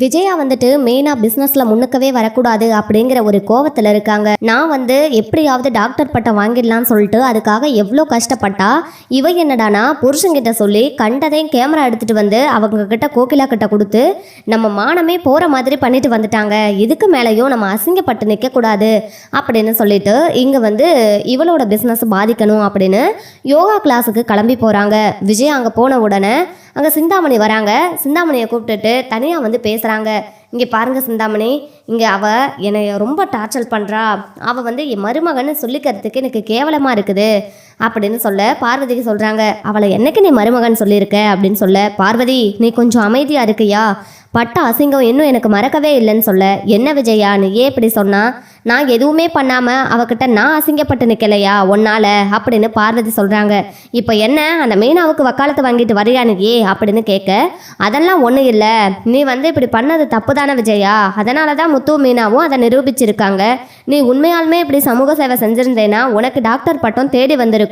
விஜயா வந்துட்டு மெயினாக பிஸ்னஸில் முன்னுக்கவே வரக்கூடாது அப்படிங்கிற ஒரு கோவத்தில் இருக்காங்க. நான் வந்து எப்படியாவது டாக்டர் பட்டம் வாங்கிடலான்னு சொல்லிட்டு அதுக்காக எவ்வளோ கஷ்டப்பட்டா இவ என்னடானா புருஷன்கிட்ட சொல்லி கண்டதையும் கேமரா எடுத்துகிட்டு வந்து அவங்க கிட்ட கோகிலா கிட்ட கொடுத்து நம்ம மானமே போகிற மாதிரி பண்ணிட்டு வந்துட்டாங்க. இதுக்கு மேலேயும் நம்ம அசிங்கப்பட்டு நிற்கக்கூடாது அப்படின்னு சொல்லிட்டு இங்கே வந்து இவளோட பிஸ்னஸ் பாதிக்கணும் அப்படின்னு யோகா கிளாஸுக்கு கிளம்பி போகிறாங்க விஜய் அங்கே போன உடனே அங்கே சிந்தாமணி வராங்க. சிந்தாமணியை கூப்பிட்டுட்டு தனியாக வந்து பேசுகிறாங்க இங்கே பாருங்க சிந்தாமணி இங்கே அவ என்னை ரொம்ப டார்ச்சர் பண்ணுறா அவள் வந்து என் மருமகன்னு சொல்லிக்கிறதுக்கு எனக்கு கேவலமாக இருக்குது. அப்படின்னு சொல்ல பார்வதிக்கு சொல்கிறாங்க அவளை என்னைக்கு நீ மருமகன் சொல்லியிருக்க? அப்படின்னு சொல்ல பார்வதி நீ கொஞ்சம் அமைதியாக இருக்கியா? பட்ட அசிங்கம் இன்னும் எனக்கு மறக்கவே இல்லைன்னு சொல்ல என்ன விஜயா நீ ஏன் இப்படி சொன்னா? நான் எதுவுமே பண்ணாமல் அவகிட்ட நான் அசிங்கப்பட்டு நிற்கலையா ஒன்னால் அப்படின்னு பார்வதி சொல்கிறாங்க இப்போ என்ன? அந்த மீனாவுக்கு வக்காலத்து வாங்கிட்டு வரியா அப்படின்னு கேட்க அதெல்லாம் ஒன்றும் இல்லை. நீ வந்து இப்படி பண்ணது தப்பு தானே விஜயா? அதனால தான் முத்து மீனாவும் அதை நிரூபிச்சிருக்காங்க. நீ உண்மையாலுமே இப்படி சமூக சேவை செஞ்சிருந்தேன்னா உனக்கு டாக்டர் பட்டம் தேடி வந்திருக்கும்.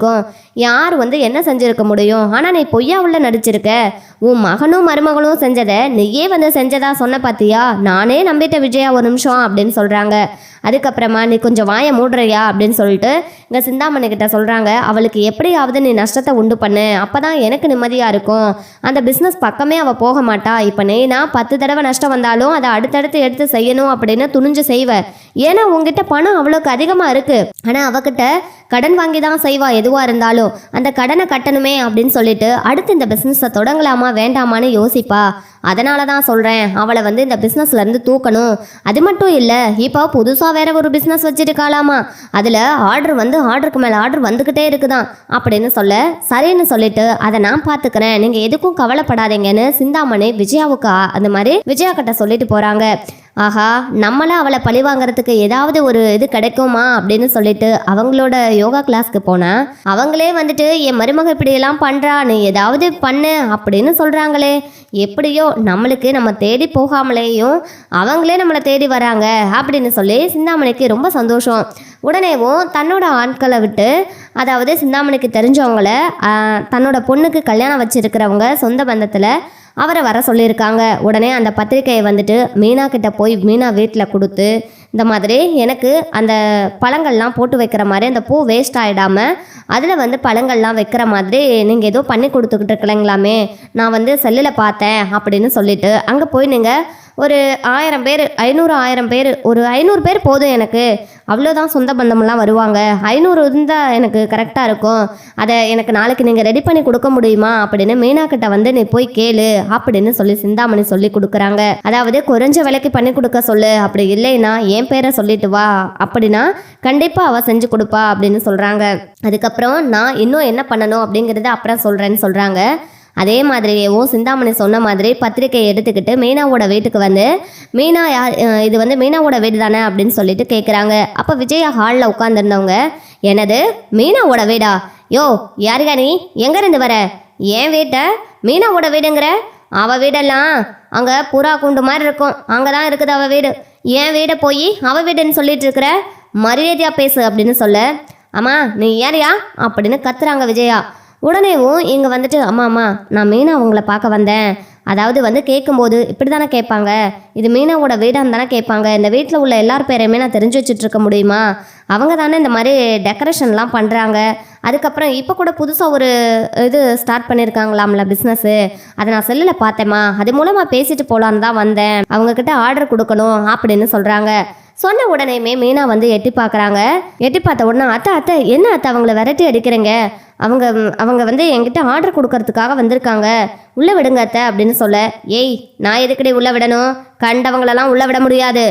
யார் வந்து என்ன செஞ்சிருக்க முடியும்? ஆனால் நீ பொய்யா உள்ள நடிச்சிருக்க. உன் மகனும் மருமகளும் செஞ்சதை நீயே வந்து செஞ்சதா சொன்ன பாத்தியா? நானே நம்பிட்ட விஜயா ஒரு நிமிஷம் அப்படின்னு சொல்கிறாங்க அதுக்கப்புறமா நீ கொஞ்சம் வாயை மூடுறியா? அப்படின்னு சொல்லிட்டு இங்கே சிந்தாமணிக்கிட்ட சொல்கிறாங்க அவளுக்கு எப்படியாவது நீ நஷ்டத்தை உண்டு பண்ணு. அப்போ தான் எனக்கு நிம்மதியாக இருக்கும். அந்த பிஸ்னஸ் பக்கமே அவள் போக மாட்டா. இப்போ நீனா பத்து தடவை நஷ்டம் வந்தாலும் அதை அடுத்தடுத்து எடுத்து செய்யணும் அப்படின்னு துணிஞ்சு செய்வ. ஏன்னா உங்ககிட்ட பணம் அவ்வளோக்கு அதிகமாக இருக்குது ஆனால் அவகிட்ட கடன் வாங்கி தான் செய்வா எதுவாக இருந்தாலும். அந்த கடனை கட்டணுமே அப்படின்னு சொல்லிட்டு அடுத்து இந்த பிஸ்னஸை தொடங்கலாமா வேண்டாமான்னு யோசிப்பா. அதனால தான் சொல்கிறேன் அவளை வந்து இந்த பிஸ்னஸ்லேருந்து தூக்கணும். அது மட்டும் இல்லை இப்போ புதுசாக வேற ஒரு பிஸ்னஸ் வச்சிருக்காளாமா? அதில் ஆர்டர் வந்து ஆர்டருக்கு மேலே ஆர்டர் வந்துக்கிட்டே இருக்குதான். அப்படின்னு சொல்ல சரின்னு சொல்லிட்டு அதை நான் பார்த்துக்கிறேன். நீங்கள் எதுக்கும் கவலைப்படாதீங்கன்னு சிந்தாமணி விஜயாவுக்கு அந்த மாதிரி விஜயா கிட்ட சொல்லிட்டு போகிறாங்க ஆஹா நம்மள அவளை பழி வாங்குறதுக்கு ஏதாவது ஒரு இது கிடைக்குமா அப்படின்னு சொல்லிட்டு அவங்களோட யோகா கிளாஸ்க்கு போனேன் அவங்களே வந்துட்டு என் மருமக இப்படியெல்லாம் பண்ணுறா நீ ஏதாவது பண்ணு அப்படின்னு சொல்கிறாங்களே எப்படியோ நம்மளுக்கு நம்ம தேடி போகாமலேயும் அவங்களே நம்மளை தேடி வராங்க அப்படின்னு சொல்லி சிந்தாமணிக்கு ரொம்ப சந்தோஷம். உடனேவும் தன்னோட ஆட்களை விட்டு அதாவது சிந்தாமணிக்கு தெரிஞ்சவங்கள தன்னோட பொண்ணுக்கு கல்யாணம் வச்சுருக்கிறவங்க சொந்த பந்தத்தில் அவரை வர சொல்லியிருக்காங்க. உடனே அந்த பத்திரிக்கையை வந்துட்டு மீனா கிட்ட போய் மீனா வீட்டில் கொடுத்து இந்த மாதிரி எனக்கு அந்த பழங்கள்லாம் போட்டு வைக்கிற மாதிரி அந்த பூ வேஸ்ட் ஆகிடாமல் அதில் வந்து பழங்கள்லாம் வைக்கிற மாதிரி நீங்கள் ஏதோ பண்ணி கொடுத்துக்கிட்டு இருக்கலைங்களாமே நான் வந்து செல்லில் பார்த்தேன் அப்படின்னு சொல்லிட்டு அங்கே போய் நீங்கள் ஒரு ஆயிரம் பேர் ஐநூறு ஆயிரம் பேர் ஒரு ஐநூறு பேர் போதும் எனக்கு. அவ்வளோதான் சொந்த பந்தமெல்லாம் வருவாங்க. ஐநூறு இருந்தால் எனக்கு கரெக்டாக இருக்கும். அதை எனக்கு நாளைக்கு நீங்கள் ரெடி பண்ணி கொடுக்க முடியுமா? அப்படின்னு மீனாக்கிட்ட வந்து நீ போய் கேளு அப்படின்னு சொல்லி சிந்தாமணி சொல்லி கொடுக்குறாங்க. அதாவது குறைஞ்ச விலைக்கு பண்ணி கொடுக்க சொல்லு. அப்படி இல்லைன்னா என் பேரை சொல்லிட்டு வா அப்படின்னா கண்டிப்பாக அவள் செஞ்சு கொடுப்பா அப்படின்னு சொல்கிறாங்க அதுக்கப்புறம் நான் இன்னும் என்ன பண்ணணும்? அப்படிங்கிறத அப்புறம் சொல்கிறேன்னு சொல்கிறாங்க அதே மாதிரியேவும் சிந்தாமணி சொன்ன மாதிரி பத்திரிக்கையை எடுத்துக்கிட்டு மீனாவோட வீட்டுக்கு வந்து மீனா யார் இது வந்து மீனாவோட வீடு தானே அப்படின்னு சொல்லிட்டு கேட்குறாங்க அப்போ விஜயா ஹாலில் உட்காந்துருந்தவங்க எனது மீனாவோட வீடா? யோ யாருக்கா நீ எங்கேருந்து வர? என் வீட்டை? மீனாவோட வீடுங்கிற? அவள் வீடெல்லாம் அங்கே புறா கூண்டு மாதிரி இருக்கும். அங்கே தான் இருக்குது அவள் வீடு. என் வீடை போய் அவள் வீடுன்னு சொல்லிட்டு இருக்கிற? மரியாதையாக பேசு அப்படின்னு சொல்ல. அம்மா நீ யாரையா? அப்படின்னு கத்துறாங்க விஜயா. உடனேவும் இங்கே வந்துட்டு அம்மா அம்மா நான் மீனா உங்களை பார்க்க வந்தேன். அதாவது வந்து கேட்கும்போது இப்படி தானே கேட்பாங்க? இது மீனாவோட வீடாக தானே கேட்பாங்க? இந்த வீட்டில் உள்ள எல்லார் பேரையுமே நான் தெரிஞ்சு வச்சுட்ருக்க முடியுமா? அவங்க தானே இந்த மாதிரி டெக்கரேஷன்லாம் பண்ணுறாங்க அதுக்கப்புறம் இப்போ கூட புதுசாக ஒரு இது ஸ்டார்ட் பண்ணியிருக்காங்களாம்ல பிஸ்னஸ்ஸு அதை நான் செல்லில் பார்த்தேம்மா. அது மூலமாக பேசிட்டு போகலான்னு தான் வந்தேன். அவங்கக்கிட்ட ஆர்டர் கொடுக்கணும் அப்படின்னு சொல்கிறாங்க சொன்ன உடனேயுமே மீனா வந்து எட்டி பார்க்குறாங்க. எட்டி பார்த்த உடனே அத்தை அத்தை என்ன அத்தை அவங்கள விரட்டி அடிக்கிறீங்க? அவங்க அவங்க வந்து என்கிட்ட ஆர்டர் கொடுக்கறதுக்காக வந்திருக்காங்க. உள்ளே விடுங்க அத்தை அப்படின்னு சொல்ல ஏய் நான் எதுக்கடி உள்ளே விடணும்? கண்டவங்களெல்லாம் உள்ளே விட முடியாது.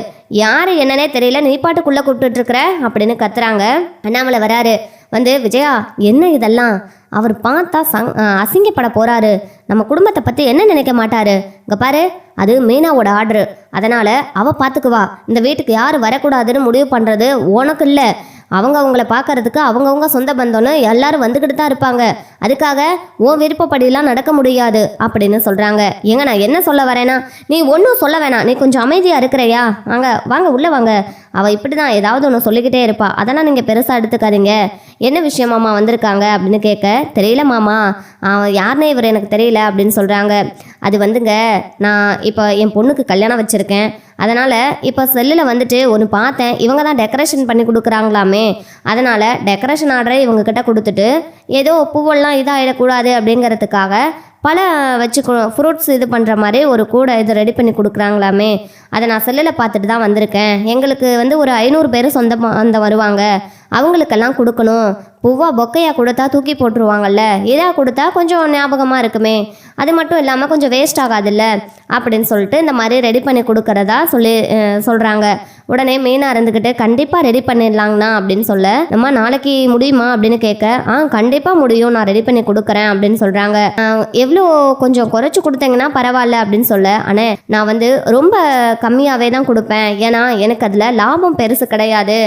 யார் என்னன்னே தெரியல நீ பாட்டுக்குள்ளே கூப்பிட்டு இருக்கிற அப்படின்னு கத்துறாங்க. அண்ணாமலை வராரு. வந்து விஜயா என்ன இதெல்லாம்? அவர் பார்த்தா சங் அசிங்கப்பட போறாரு. நம்ம குடும்பத்தை பற்றி என்ன நினைக்க மாட்டாரு? இங்க பாரு அது மீனாவோட ஆர்டரு அதனால அவ பார்த்துக்குவா இந்த வீட்டுக்கு யார் வரக்கூடாதுன்னு முடிவு பண்ணுறது உனக்கு இல்லை. அவங்க அவங்கள பார்க்கறதுக்கு அவங்கவுங்க சொந்த பந்தம்னு எல்லாரும் வந்துக்கிட்டு தான் இருப்பாங்க. அதுக்காக உன் விருப்பப்படிலாம் நடக்க முடியாது அப்படின்னு சொல்கிறாங்க ஏங்க நான் என்ன சொல்ல வரேன்னா நீ ஒன்றும் சொல்ல வேணாம். நீ கொஞ்சம் அமைதியாக இருக்கிறையா? வாங்க வாங்க உள்ளே வாங்க. அவள் இப்படி தான் ஏதாவது ஒன்று சொல்லிக்கிட்டே இருப்பா. அதெல்லாம் நீங்கள் பெருசாக எடுத்துக்காதீங்க. என்ன விஷயமாம்மா வந்திருக்காங்க அப்படின்னு கேட்க தெரியல மாமா. அவன் யாருனே இவர் எனக்கு தெரியல அப்படின்னு சொல்கிறாங்க அது வந்துங்க நான் இப்போ என் பொண்ணுக்கு கல்யாணம் வச்சுருக்கேன். அதனால் இப்போ செல்லில் வந்துட்டு ஒன்று பார்த்தேன். இவங்க தான் டெக்கரேஷன் பண்ணி கொடுக்குறாங்களாமே. அதனால் டெக்கரேஷன் ஆர்டரை இவங்கக்கிட்ட கொடுத்துட்டு ஏதோ பூவெல்லாம் இதாகிடக்கூடாது அப்படிங்கிறதுக்காக பல வச்சுக்கணும் ஃப்ரூட்ஸ் இது பண்ணுற மாதிரி ஒரு கூடை இது ரெடி பண்ணி கொடுக்குறாங்களாமே. அதை நான் செல்லில் பார்த்துட்டு தான் வந்திருக்கேன். எங்களுக்கு வந்து ஒரு ஐநூறு பேர் சொந்தமாக அந்த வருவாங்க. அவங்களுக்கெல்லாம் கொடுக்கணும். பூவா பொக்கையாக கொடுத்தா தூக்கி போட்டுருவாங்கல்ல. இதாக கொடுத்தா கொஞ்சம் ஞாபகமாக இருக்குமே. அது மட்டும் இல்லாமல் கொஞ்சம் வேஸ்ட் ஆகாதுல்ல. அப்படின்னு சொல்லிட்டு இந்த மாதிரி ரெடி பண்ணி கொடுக்கறதா சொல்லி சொல்கிறாங்க உடனே மீனாக இருந்துக்கிட்டு கண்டிப்பாக ரெடி பண்ணிடலாங்கண்ணா அப்படின்னு சொல்ல நம்ம நாளைக்கு முடியுமா? அப்படின்னு கேட்க ஆ கண்டிப்பாக முடியும். நான் ரெடி பண்ணி கொடுக்குறேன் அப்படின்னு சொல்கிறாங்க எவ்வளோ கொஞ்சம் குறைச்சி கொடுத்தீங்கன்னா பரவாயில்ல அப்படின்னு சொல்ல ஆனால் நான் வந்து ரொம்ப கம்மியாகவே தான் கொடுப்பேன். ஏன்னா எனக்கு அதில் லாபம் பெருசு கிடையாது.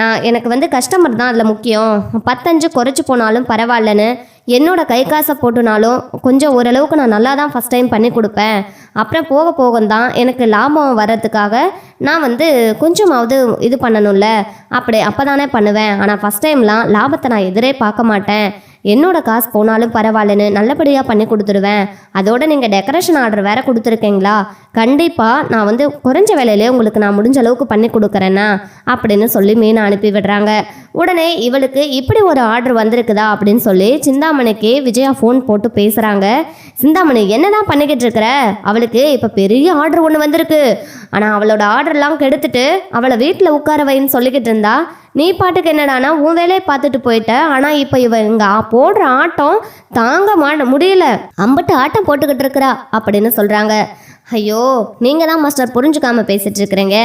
நான் எனக்கு வந்து கஸ்டமர் தான் அதில் முக்கியம். பத்தஞ்சு குறைச்சி போனாலும் பரவாயில்லன்னு என்னோட கை காசை போட்டுனாலும் கொஞ்சம் ஓரளவுக்கு நான் நல்லா தான் ஃபஸ்ட் டைம் பண்ணி கொடுப்பேன். அப்புறம் போக போக தான் எனக்கு லாபம் வர்றதுக்காக நான் வந்து கொஞ்சமாவது இது பண்ணணும்ல. அப்படி அப்போ தானே பண்ணுவேன் ஆனால் ஃபஸ்ட் டைம்லாம் லாபத்தை நான் எதிரே பார்க்க மாட்டேன். என்னோட காசு போனாலும் பரவாயில்லன்னு நல்லபடியாக பண்ணி கொடுத்துருவேன். அதோட நீங்கள் டெக்கரேஷன் ஆர்டர் வேற கொடுத்துருக்கீங்களா? கண்டிப்பாக நான் வந்து குறைஞ்ச வேலையிலே உங்களுக்கு நான் முடிஞ்ச அளவுக்கு பண்ணி கொடுக்குறேன்னா அப்படின்னு சொல்லி மீனை அனுப்பி விடுறாங்க. உடனே இவளுக்கு இப்படி ஒரு ஆர்டர் வந்திருக்குதா அப்படின்னு சொல்லி சிந்தாமணிக்கு விஜயா ஃபோன் போட்டு பேசுகிறாங்க சிந்தாமணி என்னதான் பண்ணிக்கிட்டு இருக்கிற? அவளுக்கு இப்போ பெரிய ஆர்டர் ஒன்று வந்திருக்கு. ஆனால் அவளோட ஆர்டர்லாம் கெடுத்துட்டு அவளை வீட்டில் உட்கார வைன்னு சொல்லிக்கிட்டு இருந்தா நீ பாட்டுக்கு என்னடானா உன் வேலையை பார்த்துட்டு போயிட்ட. ஆனால் இப்போ இவ இங்கே போடுற ஆட்டம் தாங்க மாட முடியல. அம்பட்டு ஆட்டம் போட்டுக்கிட்டு இருக்கிறா அப்படின்னு சொல்கிறாங்க ஐயோ நீங்கள் தான் மாஸ்டர் புரிஞ்சுக்காமல் பேசிகிட்டு இருக்கிறீங்க.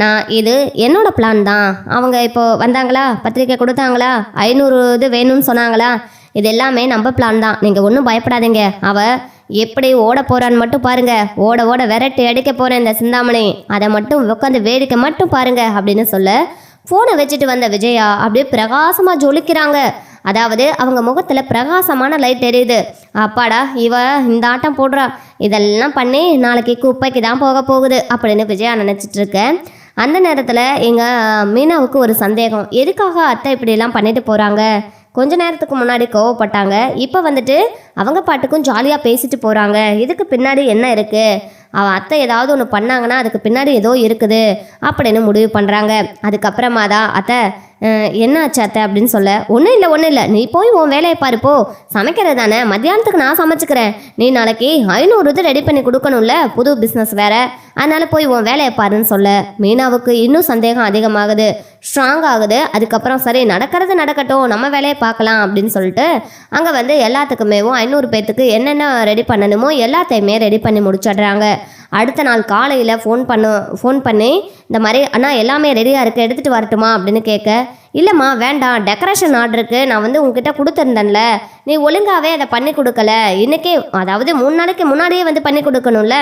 நான் இது என்னோடய பிளான் தான். அவங்க இப்போது வந்தாங்களா? பத்திரிக்கை கொடுத்தாங்களா? ஐநூறு இது வேணும்னு சொன்னாங்களா? இது எல்லாமே நம்ம பிளான் தான். நீங்கள் ஒன்றும் பயப்படாதீங்க. அவள் எப்படி ஓட போறான்னு மட்டும் பாருங்க. ஓட ஓட விரட்டி அடிக்க போறேன் இந்த சிந்தாமணி. அதை மட்டும் உட்காந்து வேடிக்கை மட்டும் பாருங்க அப்படின்னு சொல்ல ஃபோனை வச்சுட்டு வந்த விஜயா அப்படியே பிரகாசமா ஜொலிக்கிறாங்க. அதாவது அவங்க முகத்தில் பிரகாசமான லைட் எரியுது அப்பாடா இவ இந்த ஆட்டம் போடுறா. இதெல்லாம் பண்ணி நாளைக்கு குப்பைக்கு தான் போக போகுது அப்படின்னு விஜயா நினச்சிட்டு இருக்கேன் அந்த நேரத்தில் எங்கள் மீனாவுக்கு ஒரு சந்தேகம். எதுக்காக அத்தை இப்படிலாம் பண்ணிட்டு போகிறாங்க கொஞ்ச நேரத்துக்கு முன்னாடி கோவப்பட்டாங்க. இப்போ வந்துட்டு அவங்க பாட்டுக்கும் ஜாலியாக பேசிட்டு போகிறாங்க இதுக்கு பின்னாடி என்ன இருக்குது அவள் அத்தை ஏதாவது ஒன்று பண்ணாங்கன்னா அதுக்கு பின்னாடி ஏதோ இருக்குது அப்படின்னு முடிவு பண்ணுறாங்க அதுக்கப்புறமா தான் அத்தை என்ன ஆச்சு அத்தை? அப்படின்னு சொல்ல ஒன்றும் இல்லை ஒன்றும் இல்லை. நீ போய் உன் வேலையை பாருப்போ சமைக்கிறது தானே. மத்தியானத்துக்கு நான் சமைச்சுக்கிறேன். நீ நாளைக்கு ஐநூறு இது ரெடி பண்ணி கொடுக்கணும்ல. புது பிஸ்னஸ் வேற. அதனால போய் உன் வேலையை பாருன்னு சொல்ல. மீனாவுக்கு இன்னும் சந்தேகம் அதிகமாகுது. ஸ்ட்ராங் ஆகுது. அதுக்கப்புறம் சரி நடக்கிறது நடக்கட்டும். நம்ம வேலையை பார்க்கலாம். அப்படின்னு சொல்லிட்டு அங்கே வந்து எல்லாத்துக்குமேவும் ஐநூறு பேர்த்துக்கு என்னென்ன ரெடி பண்ணணுமோ எல்லாத்தையுமே ரெடி பண்ணி முடிச்சிடுறாங்க. அடுத்த நாள் காலையில் ஃபோன் பண்ண ஃபோன் பண்ணி இந்த மாதிரி அண்ணா எல்லாமே ரெடியாக இருக்குது எடுத்துகிட்டு வரட்டுமா? அப்படின்னு கேட்க இல்லைம்மா வேண்டாம் டெக்கரேஷன் ஆர்டருக்கு நான் வந்து உங்ககிட்ட கொடுத்துருந்தேன்ல. நீ ஒழுங்காகவே அதை பண்ணி கொடுக்கல. இன்றைக்கே அதாவது மூணு நாளைக்கு முன்னாடியே வந்து பண்ணி கொடுக்கணும்ல.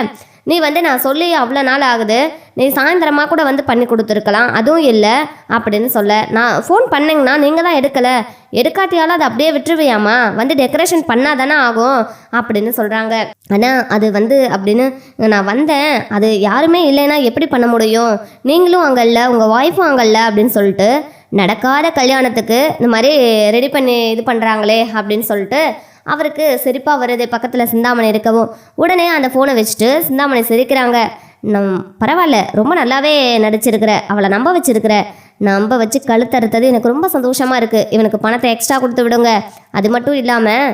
நீ வந்து நான் சொல்லி அவ்வளோ நாள் ஆகுது. நீ சாயந்தரமாக கூட வந்து பண்ணி கொடுத்துருக்கலாம். அதுவும் இல்லை. அப்படின்னு சொல்ல. நான் ஃபோன் பண்ணிங்கன்னா நீங்கள் தான் எடுக்கலை. எடுக்காட்டியாலும் அதை அப்படியே விட்டுருவியாமா வந்து டெக்கரேஷன் பண்ணாதானே ஆகும். அப்படின்னு சொல்கிறாங்க ஆனால் அது வந்து அப்படின்னு நான் வந்தேன். அது யாருமே இல்லைன்னா எப்படி பண்ண முடியும்? நீங்களும் அங்கே இல்லை. உங்கள் ஒய்ஃபும் அங்கே இல்லை அப்படின்னு சொல்லிட்டு நடக்காத கல்யாணத்துக்கு இந்த மாதிரி ரெடி பண்ணி இது பண்ணுறாங்களே அப்படின்னு சொல்லிட்டு அவருக்கு சிரிப்பாக வருது பக்கத்தில் சிந்தாமணி இருக்கவும் உடனே அந்த ஃபோனை வச்சுட்டு சிந்தாமணி சிரிக்கிறாங்க. நம் பரவாயில்ல ரொம்ப நல்லாவே நடிச்சிருக்கிற அவளை நம்ப வச்சிருக்கிற. நம்ப வச்சு கழுத்தறுத்தது எனக்கு ரொம்ப சந்தோஷமாக இருக்குது இவனுக்கு பணத்தை எக்ஸ்ட்ரா கொடுத்து விடுங்க. அது மட்டும் இல்லாமல்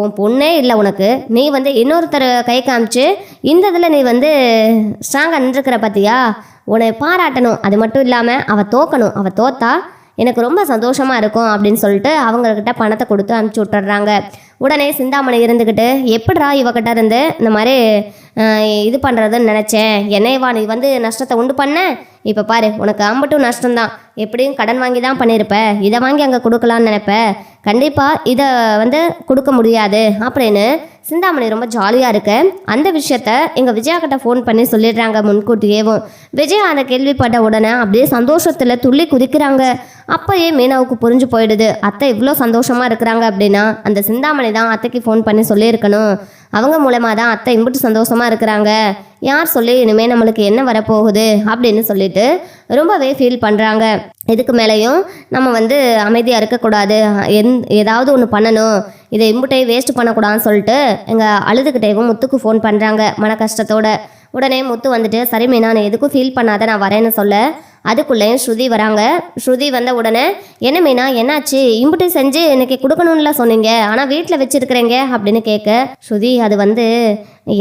உன் பொண்ணே இல்லை உனக்கு. நீ வந்து இன்னொருத்தர் கை காமிச்சு இந்த இதில் நீ வந்து ஸ்ட்ராங்காக நின்றுக்கிற பார்த்தியா உன்னை பாராட்டணும். அது மட்டும் இல்லாமல் அவள் தோக்கணும். அவள் தோத்தா எனக்கு ரொம்ப சந்தோஷமாக இருக்கும் அப்படின்னு சொல்லிட்டு அவங்கக்கிட்ட பணத்தை கொடுத்து அனுப்பிச்சி விட்டுறாங்க. உடனே சிந்தாமணி இருந்துக்கிட்டு எப்படிடா இவகிட்ட இருந்து இந்த மாதிரி இது பண்ணுறதுன்னு நினச்சேன்? என்னைவா நீ வந்து நஷ்டத்தை உண்டு பண்ண? இப்போ பாரு உனக்கு அம்பட்டும் நஷ்டம்தான். எப்படியும் கடன் வாங்கி தான் பண்ணியிருப்ப இதை வாங்கி அங்கே கொடுக்கலான்னு நினைப்ப. கண்டிப்பாக இதை வந்து கொடுக்க முடியாது. அப்படின்னு சிந்தாமணி ரொம்ப ஜாலியாக இருக்கு. அந்த விஷயத்த எங்கள் விஜயா கிட்ட ஃபோன் பண்ணி சொல்லிடுறாங்க முன்கூட்டியேவும். விஜயா அதை கேள்விப்பட்ட உடனே அப்படியே சந்தோஷத்தில் துள்ளி குதிக்கிறாங்க. அப்போயே மீனாவுக்கு புரிஞ்சு போயிடுது. அத்தை இவ்வளோ சந்தோஷமாக இருக்கிறாங்க அப்படின்னா அந்த சிந்தாமணி தான் அத்தைக்கு ஃபோன் பண்ணி சொல்லியிருக்கணும். அவங்க மூலமாக தான் அத்தை இம்புட்டு சந்தோஷமாக இருக்கிறாங்க. யார் சொல்லி இனிமேல் நம்மளுக்கு என்ன வரப்போகுது? அப்படின்னு சொல்லிட்டு ரொம்பவே ஃபீல் பண்ணுறாங்க இதுக்கு மேலேயும் நம்ம வந்து அமைதியாக இருக்கக்கூடாது. எந் ஏதாவது ஒன்று பண்ணணும். இதை இம்புட்டை வேஸ்ட் பண்ணக்கூடாதுன்னு சொல்லிட்டு எங்கள் அழுதுகிட்டேவும் முத்துக்கு ஃபோன் பண்ணுறாங்க மன கஷ்டத்தோட. உடனே முத்து வந்துட்டு சரி மீனா எதுக்கும் ஃபீல் பண்ணாத நான் வரேன்னு சொல்ல. அதுக்குள்ளேயும் ஸ்ருதி வராங்க. ஸ்ருதி வந்த உடனே என்ன மீனா என்னாச்சு? இம்புட்டு செஞ்சு எனக்கு கொடுக்கணும்ல சொன்னீங்க. ஆனால் வீட்டில் வச்சுருக்கிறேங்க அப்படின்னு கேட்க ஸ்ருதி அது வந்து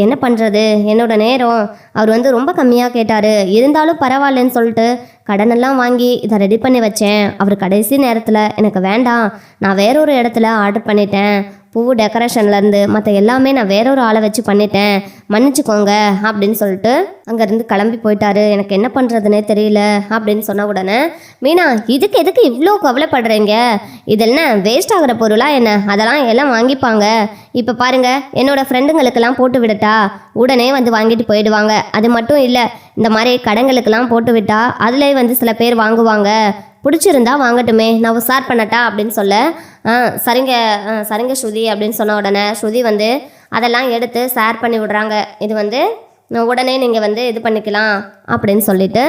என்ன பண்ணுறது என்னோட நேரம். அவர் வந்து ரொம்ப கம்மியாக கேட்டார். இருந்தாலும் பரவாயில்லன்னு சொல்லிட்டு கடனெல்லாம் வாங்கி இதை ரெடி பண்ணி வச்சேன். அவர் கடைசி நேரத்தில் எனக்கு வேண்டாம். நான் வேறொரு இடத்துல ஆர்டர் பண்ணிட்டேன். பூ டெக்கரேஷன்லேருந்து மற்ற எல்லாமே நான் வேறொரு ஆளை வச்சு பண்ணிட்டேன். மன்னிச்சுக்கோங்க அப்படின்னு சொல்லிட்டு அங்கேருந்து கிளம்பி போயிட்டாரு. எனக்கு என்ன பண்ணுறதுனே தெரியல அப்படின்னு சொன்ன உடனே மீனா இதுக்கு எதுக்கு இவ்வளோ கவலைப்படுறீங்க? இதெல்லாம் வேஸ்ட் ஆகிற பொருளா என்ன? அதெல்லாம் எல்லாம் வாங்கிப்பாங்க. இப்போ பாருங்க என்னோட ஃப்ரெண்டுங்களுக்கெல்லாம் போட்டு விடட்டா உடனே வந்து வாங்கிட்டு போயிடுவாங்க. அது மட்டும் இல்லை இந்த மாதிரி கடைங்களுக்கெல்லாம் போட்டு விட்டா அதிலே வந்து சில பேர் வாங்குவாங்க. பிடிச்சிருந்தா வாங்கட்டுமே நான் உசார் பண்ணட்டா? அப்படின்னு சொல்ல ஆ சரிங்க சரிங்க ஸ்ருதி அப்படின்னு சொன்ன உடனே ஸ்ருதி வந்து அதெல்லாம் எடுத்து ஷேர் பண்ணி விடுறாங்க. இது வந்து உடனே நீங்கள் வந்து இது பண்ணிக்கலாம் அப்படின்னு சொல்லிட்டு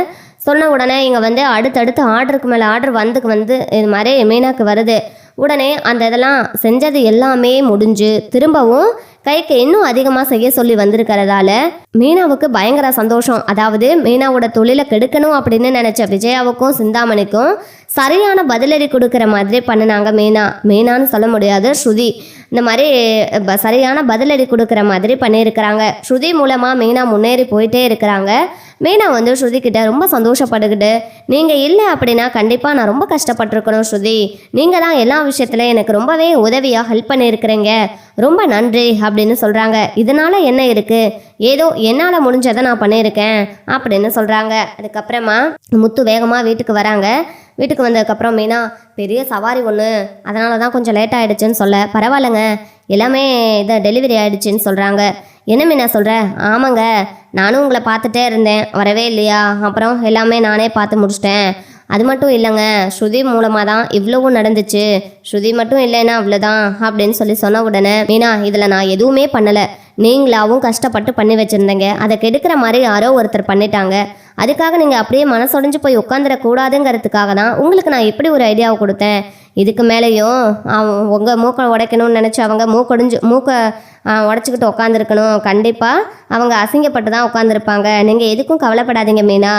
சொன்ன உடனே இங்கே வந்து அடுத்தடுத்து ஆர்டருக்கு மேலே ஆர்டர் வந்துக்கு வந்து இது மாதிரி மீனாக்கு வருது. உடனே அந்த இதெல்லாம் செஞ்சது எல்லாமே முடிஞ்சு திரும்பவும் கைக்கு இன்னும் அதிகமாக செய்ய சொல்லி வந்திருக்கிறதால மீனாவுக்கு பயங்கர சந்தோஷம். அதாவது மீனாவோட தொழிலை கெடுக்கணும் அப்படின்னு நினச்ச விஜயாவுக்கும் சிந்தாமணிக்கும் சரியான பதிலடி கொடுக்குற மாதிரி பண்ணினாங்க மீனா. மீனான்னு சொல்ல முடியாது ஸ்ருதி. இந்த மாதிரி சரியான பதிலடி கொடுக்குற மாதிரி பண்ணியிருக்கிறாங்க. ஸ்ருதி மூலமாக மீனா முன்னேறி போயிட்டே இருக்கிறாங்க. மீனா வந்து ஸ்ருதி கிட்ட ரொம்ப சந்தோஷப்படுகிட்டு நீங்கள் இல்லை அப்படின்னா கண்டிப்பாக நான் ரொம்ப கஷ்டப்பட்டிருக்கணும் ஸ்ருதி. நீங்கள் தான் எல்லா விஷயத்துலையும் எனக்கு ரொம்பவே உதவியாக ஹெல்ப் பண்ணியிருக்கிறீங்க. ரொம்ப நன்றி அப்படின்னு சொல்கிறாங்க இதனால் என்ன இருக்குது ஏதோ என்னால் முடிஞ்சதை நான் பண்ணியிருக்கேன் அப்படின்னு சொல்கிறாங்க அதுக்கப்புறமா முத்து வேகமாக வீட்டுக்கு வராங்க. வீட்டுக்கு வந்ததுக்கப்புறம் மீனா பெரிய சவாரி ஒன்று அதனால தான் கொஞ்சம் லேட் ஆகிடுச்சுன்னு சொல்ல. பரவாயில்லைங்க. எல்லாமே இதை டெலிவரி ஆகிடுச்சின்னு சொல்கிறாங்க என்ன மீனா சொல்கிற ஆமாங்க. நானும் உங்களை பார்த்துட்டே இருந்தேன். வரவே இல்லையா? அப்புறம் எல்லாமே நானே பார்த்து முடிச்சிட்டேன். அது மட்டும் இல்லைங்க. ஸ்ருதி மூலமாக தான் இவ்வளவும் நடந்துச்சு. ஸ்ருதி மட்டும் இல்லைன்னா அவ்வளோதான் அப்படின்னு சொல்லி சொன்ன உடனே மீனா இதில் நான் எதுவுமே பண்ணலை. நீங்களாவும் கஷ்டப்பட்டு பண்ணி வச்சுருந்தீங்க. அதை கெடுக்கிற மாதிரி யாரோ ஒருத்தர் பண்ணிட்டாங்க. அதுக்காக நீங்கள் அப்படியே மனசொடைஞ்சு போய் உட்காந்துடக்கூடாதுங்கிறதுக்காக தான் உங்களுக்கு நான் எப்படி ஒரு ஐடியாவை கொடுத்தேன். இதுக்கு மேலேயும் அவன் உங்கள் மூக்கை உடைக்கணும்னு நினச்சி அவங்க மூக்கொடிஞ்சு மூக்கை உடச்சிக்கிட்டு உட்காந்துருக்கணும் கண்டிப்பாக அவங்க அசிங்கப்பட்டு தான் உட்காந்துருப்பாங்க நீங்கள் எதுக்கும் கவலைப்படாதீங்க மீனா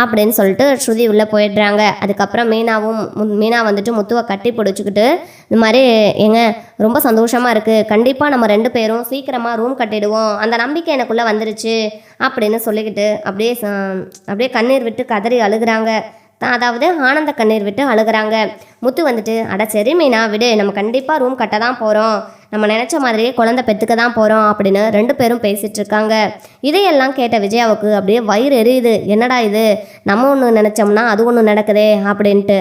அப்படின்னு சொல்லிட்டு ஸ்ருதி உள்ளே போயிடுறாங்க. அதுக்கப்புறம் மீனாவும் மீனா வந்துட்டு முத்துவை கட்டி பிடிச்சிக்கிட்டு இந்த மாதிரி ஏங்க ரொம்ப சந்தோஷமாக இருக்குது கண்டிப்பாக நம்ம ரெண்டு பேரும் சீக்கிரமாக ரூம் கட்டிடுவோம். அந்த நம்பிக்கை எனக்குள்ளே வந்துருச்சு அப்படின்னு சொல்லிக்கிட்டு அப்படியே அப்படியே கண்ணீர் விட்டு கதறி அழுகுறாங்க. தான் அதாவது ஆனந்த கண்ணீர் விட்டு அழுகுறாங்க. முத்து வந்துட்டு அட சரி மீனா விடு. நம்ம கண்டிப்பாக ரூம் கட்ட தான் போகிறோம் நம்ம நினச்ச மாதிரியே குழந்தை பெற்றுக்க தான் போகிறோம் அப்படின்னு ரெண்டு பேரும் பேசிகிட்டு இருக்காங்க. இதையெல்லாம் கேட்ட விஜயாவுக்கு அப்படியே வயிறு எரியுது. என்னடா இது? நம்ம ஒன்று நினச்சோம்னா அது ஒன்று நடக்குதே அப்படின்ட்டு.